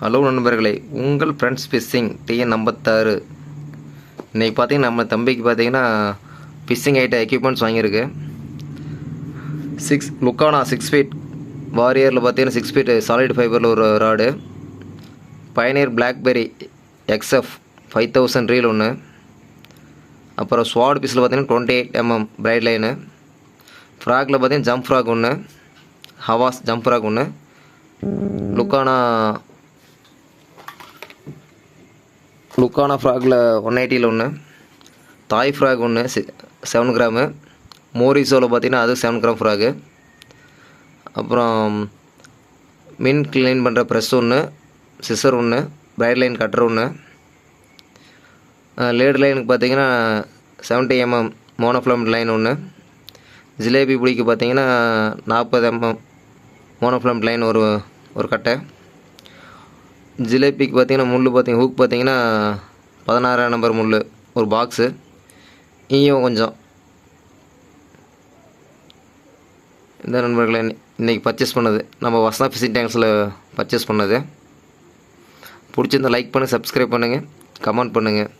Hello நண்பர்களே உங்கள் friends fishing TN ஐம்பத்தாறு இன்றைக்கி பார்த்தீங்கன்னா நம்ம தம்பிக்கு பார்த்தீங்கன்னா ஃபிஷ்ஷிங் ஐட்ட எக்யூப்மெண்ட்ஸ் வாங்கியிருக்கு. சிக்ஸ் லுக்கானா சிக்ஸ் ஃபீட் வாரியரில் பார்த்தீங்கன்னா சிக்ஸ் ஃபீட் சாலிட் ஃபைபரில் ஒரு rod Pioneer Blackberry XF five thousand reel ஒன்று அப்புறம் ஸ்வாட் பீஸில் பார்த்தீங்கன்னா twenty eight MM braid line ஃப்ராகில் பார்த்தீங்கன்னா ஜம்ப் ஃப்ராக் ஒன்று ஹவாஸ் ஜம்ப் ஃப்ராக் ஒன்று லுக்கானா லுக்கானா ஃப்ராகில் ஒன் எயிட்டியில் ஒன்று தாய் ஃப்ராக் ஒன்று சி செவன் கிராமு மோரிசோவில் பார்த்தீங்கன்னா அது செவன் கிராம் ஃப்ராகு அப்புறம் மின் க்ளீன் பண்ணுற ப்ரெஸ் ஒன்று சிசர் ஒன்று பிரைட் லைன் கட்டர் ஒன்று லேடு லைனுக்கு பார்த்தீங்கன்னா செவன்ட்டி எம்எம் மோனோஃப்ளம் லைன் ஒன்று ஜிலேபி பிடிக்கு பார்த்தீங்கன்னா நாற்பது எம்எம் மோனோஃப்ளம் லைன் ஒரு ஒரு கட்டை. ஜிலேபிக்கு பார்த்தீங்கன்னா முள் பார்த்தீங்க ஹூக் பார்த்தீங்கன்னா பதினாறாம் நம்பர் முள் ஒரு பாக்ஸு இங்கேயும் கொஞ்சம். இந்த நண்பர்களை இன்றைக்கி பர்ச்சேஸ் பண்ணது. நம்ம வசனா ஃபிஷிங் டேங்க்ஸில் பர்ச்சேஸ் பண்ணது. பிடிச்சிருந்தால் லைக் பண்ணுங்கள் சப்ஸ்கிரைப் பண்ணுங்கள் கமெண்ட் பண்ணுங்கள்